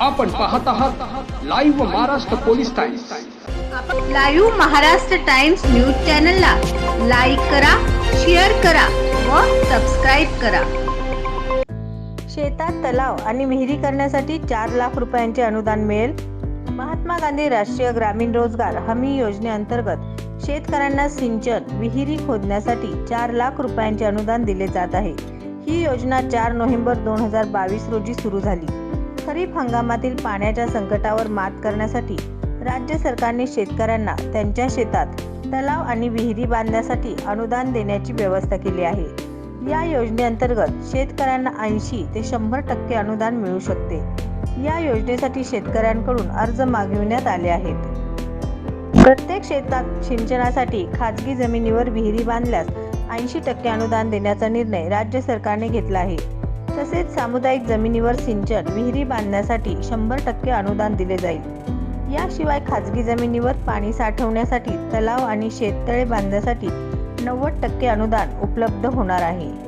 आपण पाहत आहात live Maharashtra police times live Maharashtra times news चॅनलला लाईक करा शेअर करा व सबस्क्राईब करा. शेतात तलाव आणि विहिरी करण्यासाठी चार लाख रुपयांचे अनुदान मिळेल. महात्मा गांधी राष्ट्रीय ग्रामीण रोजगार हमी योजनेअंतर्गत शेतकऱ्यांना सिंचन विहिरी खोदण्यासाठी चार लाख रुपयांचे अनुदान दिले जात आहे. ही योजना चार नोव्हेंबर दोन हजार बावीस रोजी सुरू झाली. खरीप हंगामातील पाण्याच्या संकटावर मात करण्यासाठी राज्य सरकारने शेतकऱ्यांना त्यांच्या शेतात तलाव आणि विहिरी बांधण्यासाठी अनुदान देण्याची व्यवस्था केली आहे. या योजनेअंतर्गत शेतकऱ्यांना ऐंशी ते शंभर टक्के अनुदान मिळू शकते. या योजनेसाठी शेतकऱ्यांकडून अर्ज मागविण्यात आले आहेत. प्रत्येक शेतात सिंचनासाठी खाजगी जमिनीवर विहिरी बांधल्यास ऐंशी टक्के अनुदान देण्याचा निर्णय राज्य सरकारने घेतला आहे. तसेच सामुदायिक जमिनीवर सिंचन विहिरी बांधण्यासाठी शंभर टक्के अनुदान दिले जाईल. याशिवाय खाजगी जमिनीवर पाणी साठवण्यासाठी तलाव आणि शेततळे बांधण्यासाठी नव्वद टक्के अनुदान उपलब्ध होणार आहे.